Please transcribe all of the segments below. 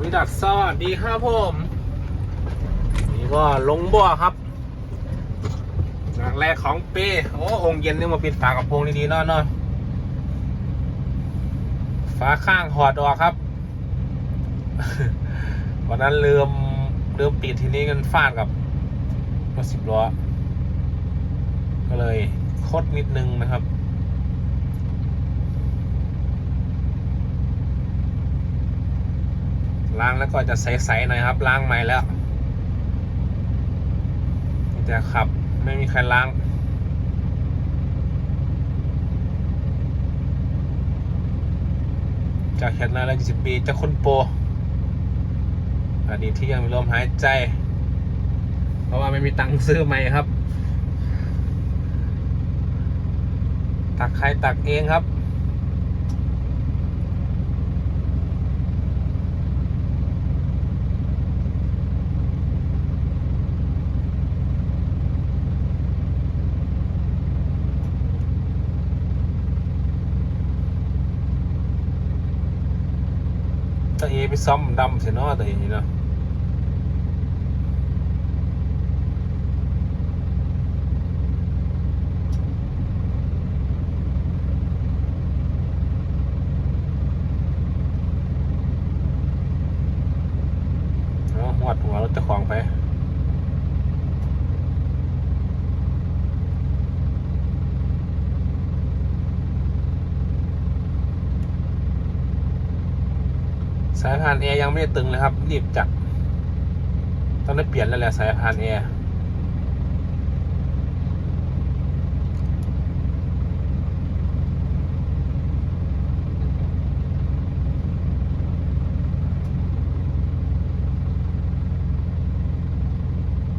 วิดัสสวัสดีครับผม นี่ก็ลงบ่อครับหลังแรกของปีโอ้องค์เย็นนี่มาปิดฝากระโปรงดีๆเนาะเนาะฝาข้างหอดออกครับวันนั้นลืมลืมปิดทีนี้กันฟาดกับรถสิบล้อ ก็เลยคดนิดนึงนะครับ ล้างแล้วก็จะใสๆหน่อยครับ ล้างใหม่แล้วแต่ขับไม่มีใครล้างจากเห็นอะไรกี่สิบปีจะคนโปอดีตที่ยังมีลมหายใจ เพราะว่าไม่มีตังค์ซื้อใหม่ครับ ตักใครตักเองครับ ตาเอไปซ่อมดำเสียเนาะตาเอเนาะเอาหวัดหัวรถเจ้าของไป สายพานแอร์ยังไม่ได้ตึงเลยครับ รีบจัดต้องได้เปลี่ยนแล้วแหละสายพานแอร์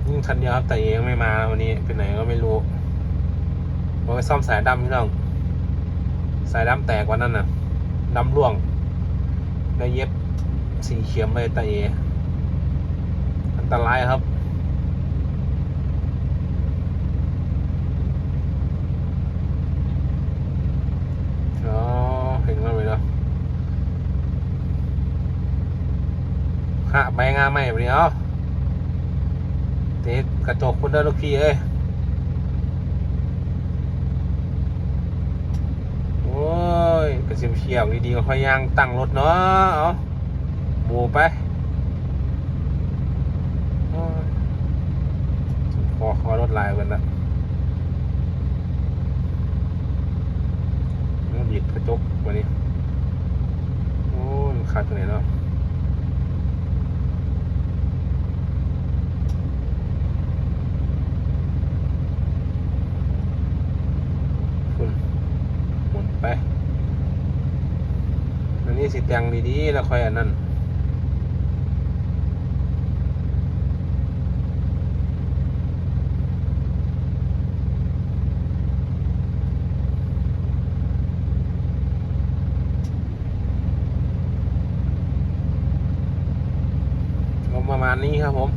ยิ่งคันเดียวครับแต่เองไม่มาวันนี้ไปไหนก็ไม่รู้ผมไปซ่อมสายดำพี่น้อง สายดำแตกวันนั้นน่ะดำร่วงได้เย็บ สีเขียมเลยตาเออันตรายครับอ๋อเห็นแล้วไหมเนาะหะใบงาไหมแบบนี้เนาะติดกระจกคุณเด้ลูกพี่เอ้ยโอ้ยกระเสียมเฉียวดีๆก็ค่อยย่างตั้งรถเนาะ เอาหมูไปโอ้ยขอขอรถลายกันนะมันบีบกระจกวันนี้ โอ้ยขาดตรงไหนเนาะคุณหมุนไปอันนี้สิแต่งดีๆแล้วค่อยอันนั้น ประมาณนี้ครับผม